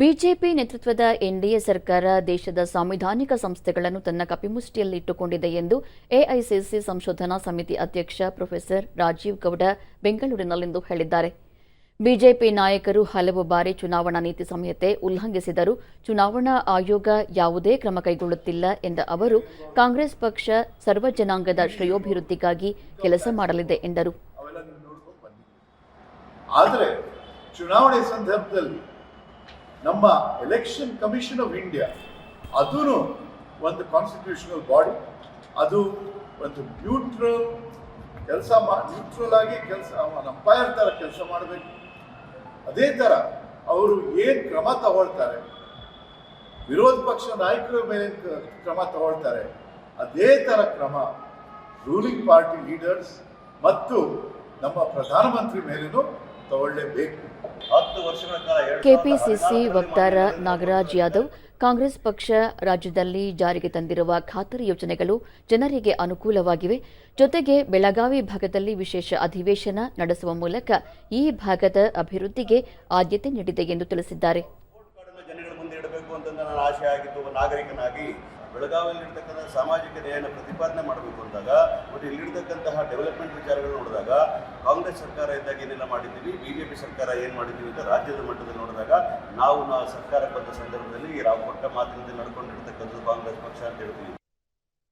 BJP ನೇತೃತ್ವದ NDA ಸರ್ಕಾರ ದೇಶದ ಸಾಂವಿಧಾನಿಕ ಸಂಸ್ಥೆಗಳನ್ನು ತನ್ನ ಕಪಿಮುಷ್ಟಿಯಲ್ಲಿಟ್ಟುಕೊಂಡಿದೆ ಎಂದು ಎಐಸಿಸಿ ಸಂಶೋಧನಾ ಸಮಿತಿ ಅಧ್ಯಕ್ಷ ಪ್ರೊಫೆಸರ್ ರಾಜೀವ್ ಗೌಡ ಬೆಂಗಳೂರಿನಲ್ಲಿಂದು ಹೇಳಿದ್ದಾರೆ. ಬಿಜೆಪಿ ನಾಯಕರು ಹಲವು ಬಾರಿ ಚುನಾವಣಾ ನೀತಿ ಸಂಹಿತೆ ಉಲ್ಲಂಘಿಸಿದರೂ ಚುನಾವಣಾ ಆಯೋಗ ಯಾವುದೇ ಕ್ರಮ ಕೈಗೊಳ್ಳುತ್ತಿಲ್ಲ ಎಂದ ಅವರು, ಕಾಂಗ್ರೆಸ್ ಪಕ್ಷ ಸರ್ವ ಜನಾಂಗದ ಶ್ರೇಯೋಭಿವೃದ್ಧಿಗಾಗಿ ಕೆಲಸ ಮಾಡಲಿದೆ ಎಂದರು. ನಮ್ಮ ಎಲೆಕ್ಷನ್ ಕಮಿಷನ್ ಆಫ್ ಇಂಡಿಯಾ ಅದೂ ಒಂದು ಕಾನ್ಸ್ಟಿಟ್ಯೂಷನಲ್ ಬಾಡಿ ಅದು ಒಂದು ನ್ಯೂಟ್ರಲ್ ಕೆಲಸ ಮಾ ನ್ಯೂಟ್ರಲ್ ಆಗಿ ಕೆಲಸ ಅಂಪೈರ್ ಥರ ಕೆಲಸ ಮಾಡಬೇಕು. ಅದೇ ಥರ ಅವರು ಏನು ಕ್ರಮ ತಗೊಳ್ತಾರೆ, ವಿರೋಧ ಪಕ್ಷ ನಾಯಕರ ಮೇಲೆ ಕ್ರಮ ತಗೊಳ್ತಾರೆ, ಅದೇ ಥರ ಕ್ರಮ ರೂಲಿಂಗ್ ಪಾರ್ಟಿ ಲೀಡರ್ಸ್ ಮತ್ತು ನಮ್ಮ ಪ್ರಧಾನಮಂತ್ರಿ ಮೇಲೇನೂ ತಗೊಳ್ಳೇಬೇಕು. ಕೆಪಿಸಿಸಿ ವಕ್ತಾರ ನಾಗರಾಜ್ ಯಾದವ್ ಕಾಂಗ್ರೆಸ್ ಪಕ್ಷ ರಾಜ್ಯದಲ್ಲಿ ಜಾರಿಗೆ ತಂದಿರುವ ಖಾತರಿ ಯೋಜನೆಗಳು ಜನರಿಗೆ ಅನುಕೂಲವಾಗಿವೆ. ಜೊತೆಗೆ ಬೆಳಗಾವಿ ಭಾಗದಲ್ಲಿ ವಿಶೇಷ ಅಧಿವೇಶನ ನಡೆಸುವ ಮೂಲಕ ಈ ಭಾಗದ ಅಭಿವೃದ್ಧಿಗೆ ಆದ್ಯತೆ ನೀಡಿದೆ ಎಂದು ತಿಳಿಸಿದ್ದಾರೆ. ಅಂತ ನನ್ನ ಆಶೆ ಆಗಿತ್ತು ಒಬ್ಬ ನಾಗರಿಕನಾಗಿ ಬೆಳಗಾವಿಯಲ್ಲಿ ಇರ್ತಕ್ಕಂಥ ಸಾಮಾಜಿಕ ನ್ಯಾಯನ ಪ್ರತಿಪಾದನೆ ಮಾಡಬೇಕು ಅಂದಾಗ, ಮತ್ತು ಇಲ್ಲಿರ್ತಕ್ಕಂತಹ ಡೆವಲಪ್ಮೆಂಟ್ ವಿಚಾರಗಳು ನೋಡಿದಾಗ, ಕಾಂಗ್ರೆಸ್ ಸರ್ಕಾರ ಇದ್ದಾಗ ಏನೆಲ್ಲ ಮಾಡಿದ್ದೀವಿ ಬಿ ಜೆ ಪಿ ಸರ್ಕಾರ ಏನು ಮಾಡಿದ್ದೀವಿ ಅಂತ ರಾಜ್ಯದ ಮಟ್ಟದಲ್ಲಿ ನೋಡಿದಾಗ, ನಾವು ನಾವು ಸರ್ಕಾರಕ್ಕೆ ಬಂದ ಸಂದರ್ಭದಲ್ಲಿ ರಾವ್ ಕೊಟ್ಟ ಮಾತಿನಿಂದ ನಡ್ಕೊಂಡಿರ್ತಕ್ಕಂಥದ್ದು ಕಾಂಗ್ರೆಸ್ ಪಕ್ಷ ಅಂತ ಹೇಳ್ತೀವಿ.